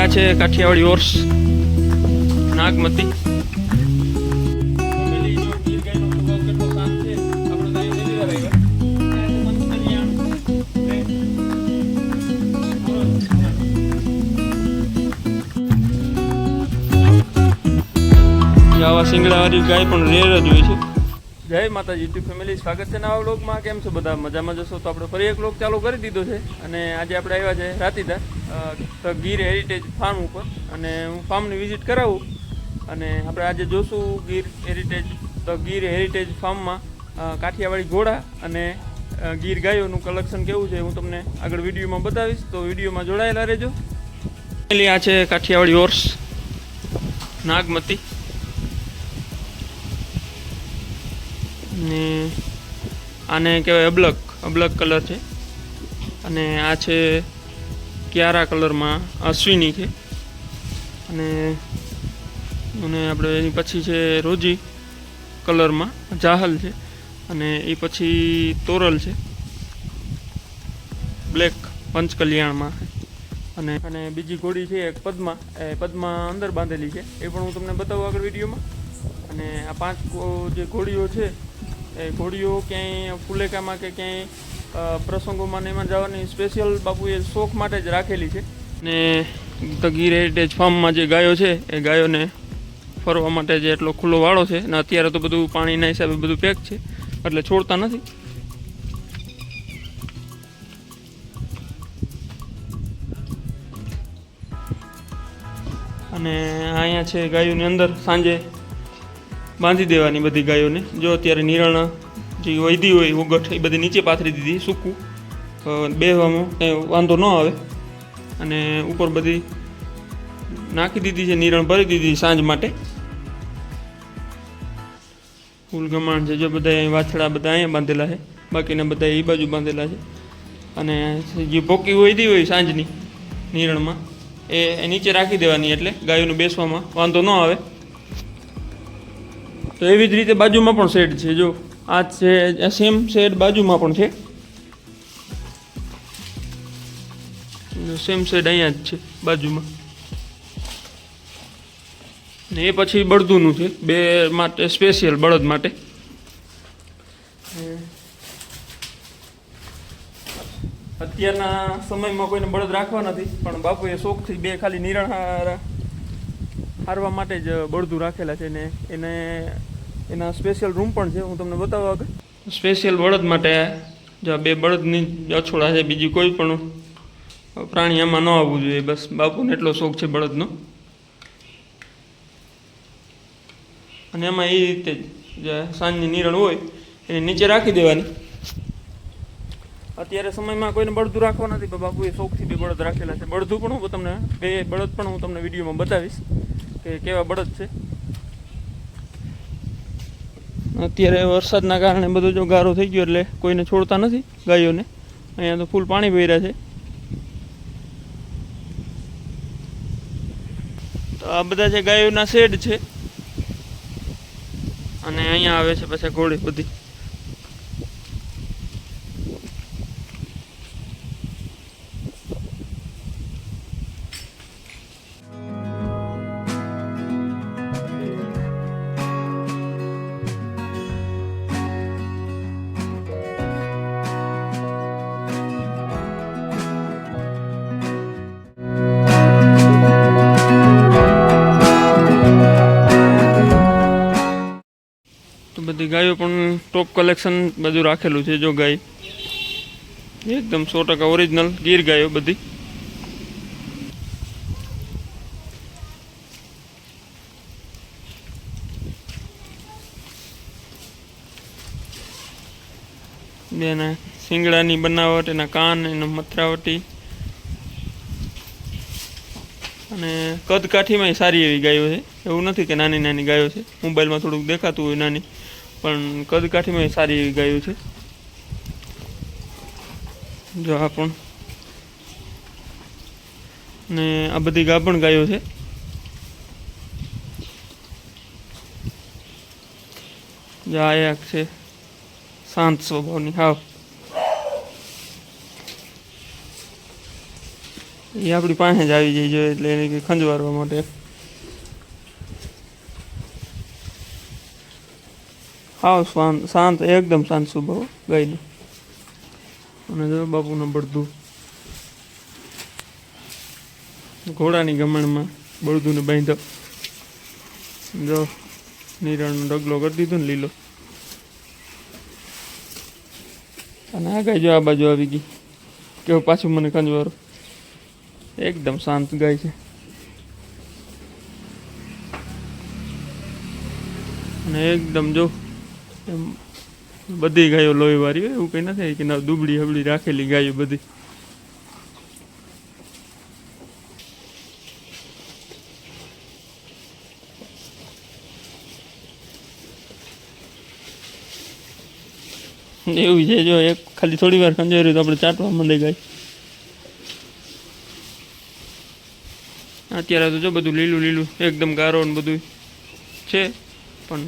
આ છે કાઠિયાવાડી હોર્સ નાગમતી. આવા સિંગડાવાળી ગાય પણ રેર જ હોય છે. જય માતાજી યુટ્યુબ ફેમિલી સ્વાગત છે નવા વ્લોગમાં કેમ છો બધા? મજામાં જશો તો આપણે ફરી એક વ્લોગ ચાલુ કરી દીધો છે અને આજે આપણે આવ્યા છે તો ગીર હેરિટેજ ફાર્મ ઉપર. અને હું ફાર્મની વિઝિટ કરાવું અને આપણે આજે જોશું ગીર હેરિટેજ તો ગીર હેરિટેજ ફાર્મમાં કાઠિયાવાડી ઘોડા અને ગીર ગાયોનું કલેક્શન કેવું છે હું તમને આગળ વિડીયોમાં બતાવીશ. તો વિડીયોમાં જોડાયેલા રહેજો. આ છે કાઠિયાવાડી હોર્સ નાગમતી. ને આને કહેવાય અબલક. અબલક કલર છે. અને આ છે ક્યારા કલરમાં, અશ્વિની છે. અને અને આપણે એની પછી છે રોજી કલરમાં, જાહલ છે. અને એ પછી તોરલ છે. બ્લેક પંચકલ્યાણમાં. અને અને બીજી ઘોડી છે એક પદ્મા. એ પદ્મા અંદર બાંધેલી છે. એ પણ હું તમને બતાવું આગળ વિડીયોમાં. અને આ પાંચ જે ઘોડીઓ છે એ ઘોડીઓ ક્યાંય ફુલેકામાં કે ક્યાંય પ્રસંગોમાં એમાં જવાની સ્પેશિયલ બાપુએ શોખ માટે જ રાખેલી છે. ને ધ ગીર હેરિટેજ ફાર્મમાં જે ગાયો છે, એ ગાયોને ફરવા માટે જે એટલો ખુલ્લો વાળો છે ને અત્યારે તો બધું પાણીના હિસાબે બધું પેક છે, એટલે છોડતા નથી. અને અહીંયા છે ગાયોની અંદર સાંજે બાંધી દેવાની બધી ગાયોને. જો અત્યારે નિરણ જે વૈધી હોય, ઉગઠ, એ બધી નીચે પાથરી દીધી, સૂકું. બેહવામાં કંઈ વાંધો ન આવે. અને ઉપર બધી નાખી દીધી છે, નિરણ ભરી દીધી સાંજ માટે. ફૂલ ગમાણ છે, જો બધા વાછડા બધા અહીંયા બાંધેલા છે. બાકીના બધા એ બાજુ બાંધેલા છે. અને જે ભોકી વૈધી હોય સાંજની નિરણમાં, એ નીચે રાખી દેવાની, એટલે ગાયોનું બેસવામાં વાંધો ન આવે. તો એવી જ રીતે બાજુમાં પણ શેડ છે. જો આ છે સેમ શેડ બાજુમાં પણ છે. સેમ શેડ અહીંયા જ છે, બાજુમાં. ને એ પછી બળદુનું છે, બે માટે સ્પેશિયલ બળદ માટે. અત્યારના સમયમાં કોઈને બળદ રાખવા નથી, પણ બાપુએ શોખથી બે ખાલી નિરણ હારવા માટે જ બળદું રાખેલા છે ને એને એના સ્પેશિયલ રૂમ પણ છે હું તમને બતાવવા આગળ. સ્પેશિયલ બળદ માટે જો બે બળદની અછોડા છે બીજી કોઈ પણ પ્રાણી એમાં ન આવવું જોઈએ. બસ બાપુને એટલો શોખ છે બળદનો. અને એમાં એ રીતે જે સાંજની નિરણ હોય એને નીચે રાખી દેવાની. અત્યારે સમયમાં કોઈને બળદું રાખવા નથી પણ બાપુએ શોખથી બે બળદ રાખેલા છે. બળદું પણ હું તમને બે બળદ પણ હું તમને વિડીયોમાં બતાવીશ કે કેવા બળદ છે. અત્યારે વરસાદના કારણે બધું જો ગારો થઈ ગયો એટલે કોઈને છોડતા નથી ગાયોને. અહીંયા તો ફૂલ પાણી ભર્યા છે. તો આ બધા જે ગાયોના શેડ છે, અને અહીંયા આવે છે પછી ઘોડી બધી. બધી ગાયો પણ ટોપ કલેક્શન બધું રાખેલું છે, જો ગાય. એકદમ સો ટકા ઓરિજિનલ ગીર ગાયો બધી. બેના શિંગડાની બનાવટ, એના કાન, એના મથરાવટી. અને કદકાઠીમાં સારી એવી ગાયો છે. એવું નથી કે નાની નાની ગાયો છે. મોબાઈલમાં થોડુંક દેખાતું હોય નાની. પણ કદકાઠીમાં સારી એવી ગાયો છે. જો આ પણ. ને આ બધી ગાભણ ગાયો છે. આ એક છે. શાંત સ્વભાવની, હાવ. એ આપણી પાસે જ આવી જાય એટલે એને ખંજવારવા માટે. હાવ શાંત શાંત એકદમ શાંત સ્વભાવ ગાયનો અને જો બાપુનું બળદું ઘોડાની ગમણમાં બળદુને બાંધ્યો જો નિરાણનો ડગલો કરી દીધો ને લીલો અને આ ગાય જો આ બાજુ આવી ગઈ કેવું પાછું મને કંજવારો એકદમ શાંત ગાય છે અને એકદમ જો એમ બધી ગાયો લોહી વાળી હોય, એવું કંઈ નથી કે ના દુબળી હબળી રાખેલી ગાયો બધી. એવું છે, જો એક ખાલી થોડી વાર ખંજવાર્યું તો આપણે ચાટવા માંડે ગાય. અત્યારે તો જો બધું લીલું લીલું, એકદમ ગારો ને બધું છે, પણ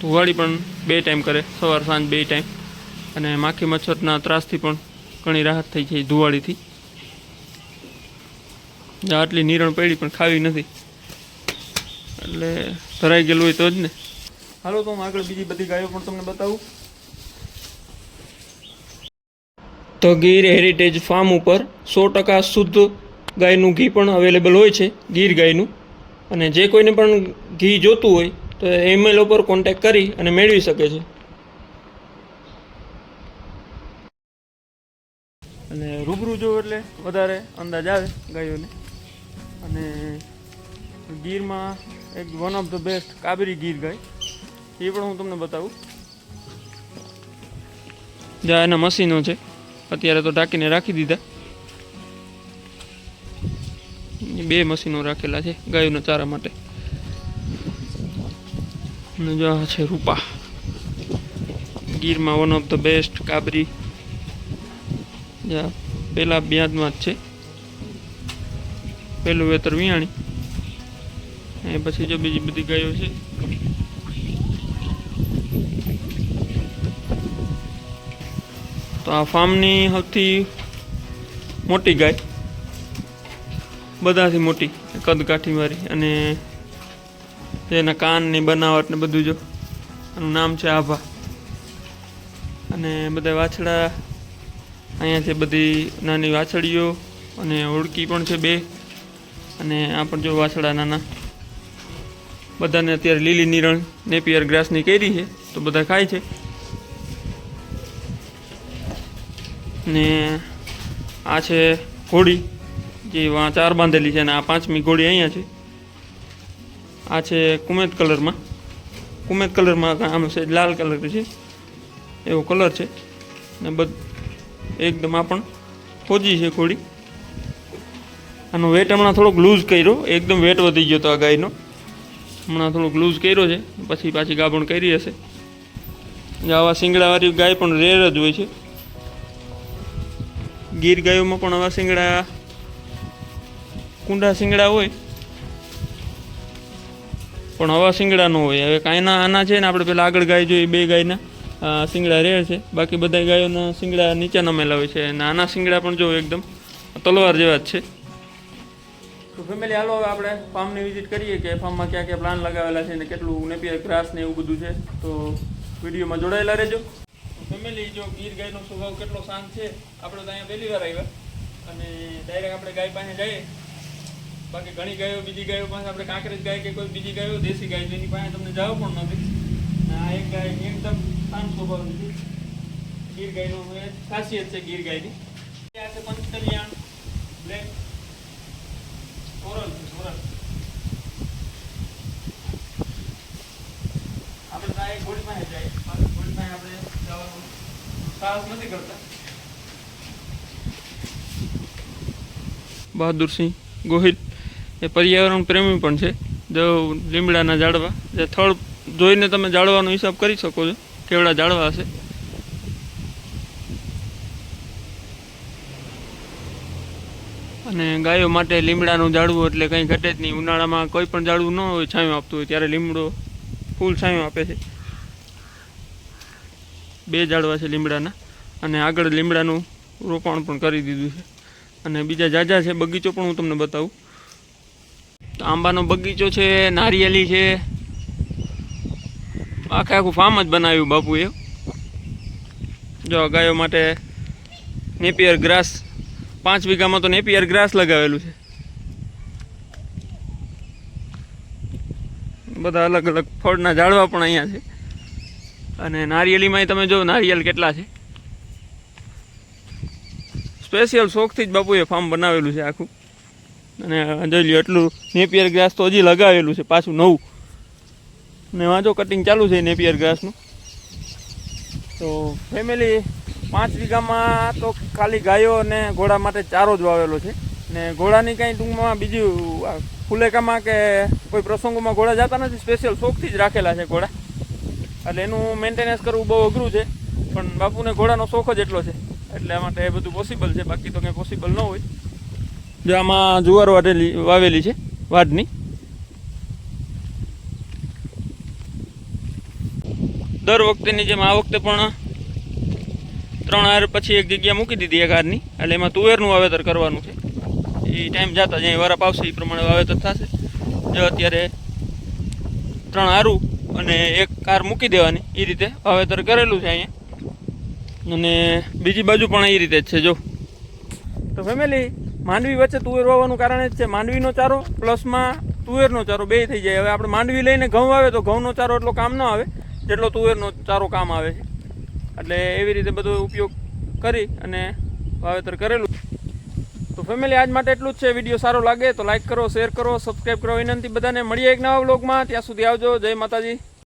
ધુવાડી પણ બે ટાઈમ કરે, સવાર, સાંજ બે ટાઈમ. અને માખી, મચ્છરના ત્રાસથી પણ ઘણી રાહત થઈ છે ધુવાડીથી આટલી નિરણ પડી પણ ખાવી નથી. એટલે ધરાઈ ગયેલું હોય તો જ ને. હાલો, તો હું આગળ બીજી બધી ગાયો પણ તમને બતાવું. તો ગીર હેરિટેજ ફાર્મ ઉપર સો ટકા શુદ્ધ ગાયનું ઘી પણ અવેલેબલ હોય છે, ગીર ગાયનું. અને જે કોઈને પણ ઘી જોતું હોય તો ઈમેલ ઉપર કોન્ટેક્ટ કરી અને મેળવી શકે છે. અને રૂબરૂ જો એટલે વધારે અંદાજ આવે ગાયોને. અને ગીરમાં એક one of the best કાબરી Gir ગાય. એ પણ હું તમને બતાવું. જ્યાં એના મશીનો છે. અત્યારે તો ઢાંકીને રાખી દીધા. બે મશીનો રાખેલા છે ગાયોના ચારા માટે. અને જો આ છે રૂપા. ગીરમાં વન ઓફ ધ બેસ્ટ કાબરી. જ્યાં પહેલાં બ્યાદમાં જ છે. પહેલું વેતર વિયાણી એ પછી જો બીજી બધી ગાયો છે. તો આ ફાર્મની સૌથી મોટી ગાય. બધાથી મોટી કદ મારી અને જેના કાનની બનાવટ ને બધું જો. આનું નામ છે આભા. અને બધા વાછડા, અહીંયા છે બધી નાની વાછડીઓ અને ઓળકી પણ છે બે. અને આ પણ જો વાછડા નાના. બધાને અત્યારે લીલી નિરણ નેપિયર ગ્રાસની કેરી છે, તો બધા ખાય છે. ને આ છે ઘોડી, જે ચાર બાંધેલી છે અને આ પાંચમી ઘોડી અહીંયા છે. આ છે કુમેત કલરમાં. કુમેત કલરમાં આમ છે, લાલ કલર છે. એવો કલર છે. ને બધ એકદમ આ પણ ફોજી છે ઘોડી આનો વેટ હમણાં થોડોક લૂઝ કર્યો. એકદમ વેટ વધી ગયો હતો આ ગાયનો. હમણાં થોડોક લૂઝ કર્યો છે. પછી પાછી ગાભણ કરી હશે. આવા શિંગડાવાળી ગાય પણ રેર જ હોય છે. ગીર ગાયોમાં પણ આવા શિંગડા કુંડા શિંગડા હોય. પણ હવા શિંગડા ન હોય. હવે કાંઈના આના છે ને આપણે પેલા આગળ ગાય જોઈએ બે ગાયના. શિંગડા રેર છે. બાકી બધા ગાયોના શિંગડા નીચે નમેલા હોય છે. અને આના શિંગડા પણ જો એકદમ તલવાર જેવા જ છે. તો ફેમિલી હાલો હવે આપણે ફાર્મની વિઝિટ કરીએ કે ફાર્મમાં ક્યાં ક્યાં પ્લાન લગાવેલા છે ને કેટલું નેપિયર ગ્રાસ ને એવું બધું છે. તો વિડીયોમાં જોડાયેલા રહેજો. ફેમિલી જો ગીર ગાયનો સ્વભાવ કેટલો શાંત છે. આપણે તો અહીંયા પહેલી વાર આવ્યા. અને ડાયરેક્ટ આપણે ગાય પાસે જઈએ. બાકી ઘણી ગાયો, બીજી ગાયો પાસે આપણે કાંકરેજ ગાય કે કોઈ બીજી ગાયો, દેશી ગાય, જેની પાસે તમને જાવ પણ નથી આ એક ગાય એકદમ શાંત સ્વભાવની છે. ગીર ગાયનું ખાસિયત છે ગીર ગાયની. આ છે પંચકલ્યાણ બ્લેક સોરલ છે આપણે તો એક ઘોડી જાય. ઘોડી પાસે આપણે જવાનું સાહસ નથી કરતા. બહાદુરસિંહ ગોહિલ. એ પર્યાવરણ પ્રેમી પણ છે. જો લીમડાના ઝાડવા. જે થળ જોઈને તમે ઝાડવાનો હિસાબ કરી શકો છો, કેવડા ઝાડવા હશે. અને ગાયો માટે લીમડાનું ઝાડવું એટલે કંઈ ઘટે જ નહીં. ઉનાળામાં કોઈ પણ ઝાડવું ન હોય, છાંયો આપતું હોય, ત્યારે લીમડો ફૂલ છાંયો આપે છે. બે ઝાડવા છે લીમડાના. અને આગળ લીમડાનું રોપણ પણ કરી દીધું છે. અને બીજા જાજા છે, બગીચો પણ હું તમને બતાવું. આંબાનો બગીચો છે, નારિયેલી છે. આખે આખું ફાર્મ જ બનાવ્યું બાપુએ જો ગાયો માટે નેપિયર ગ્રાસ, પાંચ વીઘામાં તો નેપિયર ગ્રાસ લગાવેલું છે. બધા અલગ અલગ ફળના ઝાડવા પણ અહીંયા છે. અને નારિયેલીમાં તમે જો, નારિયેલ કેટલા છે? સ્પેશિયલ શોખથી જ બાપુએ ફાર્મ બનાવેલું છે આખું. અને જોઈ લ્યો એટલું નેપિયર ગ્રાસ તો હજી લગાવેલું છે, પાછું નવું. ને વાંચો કટિંગ ચાલુ છે નેપિયર ગ્રાસનું. તો ફેમિલી પાંચ વીઘામાં તો ખાલી ગાયો અને ઘોડા માટે ચારો જ વાવેલો છે. ને ઘોડાની કાંઈ ટૂંકમાં બીજું ફુલેકામાં કે કોઈ પ્રસંગોમાં ઘોડા જતા નથી સ્પેશિયલ શોખથી જ રાખેલા છે ઘોડા. એટલે એનું મેન્ટેનન્સ કરવું બહુ અઘરું છે, પણ બાપુને ઘોડાનો શોખ જ એટલો છે. એટલે માટે એ બધું પોસિબલ છે, બાકી તો કંઈ પોસિબલ ન હોય. જો આમાં જુવાર વાટેલી વાવેલી છે, વાડની. દર વખતેની જેમ આ વખતે પણ ત્રણ હાર પછી એક જગ્યા મૂકી દીધી એક હારની. એટલે એમાં તુવેરનું વાવેતર કરવાનું છે. એ ટાઈમ જતા જ્યાં, વરાપ આવશે એ પ્રમાણે વાવેતર થશે. જો અત્યારે ત્રણ હારું અને એક કાર મૂકી દેવાની એ રીતે વાવેતર કરેલું છે અહીંયા. અને બીજી બાજુ પણ એ રીતે જ છે, જો. તો ફેમિલી માંડવી વચ્ચે તુવેર વાવવાનું કારણ જ છે, માંડવીનો ચારો પ્લસમાં તુવેરનો ચારો બે થઈ જાય. હવે આપણે માંડવી લઈને ઘઉં આવે તો ઘઉંનો ચારો એટલો કામ ન આવે, જેટલો તુવેરનો ચારો કામ આવે છે. એટલે એવી રીતે બધો ઉપયોગ કરી અને વાવેતર કરેલું તો ફેમિલી આજ માટે એટલું જ છે. વીડિયો સારો લાગે તો લાઇક કરો શેર કરો સબસ્ક્રાઈબ કરો. વિનંતી બધાને. મળીએ એક નવા બ્લોગમાં ત્યાં સુધી આવજો. જય માતાજી.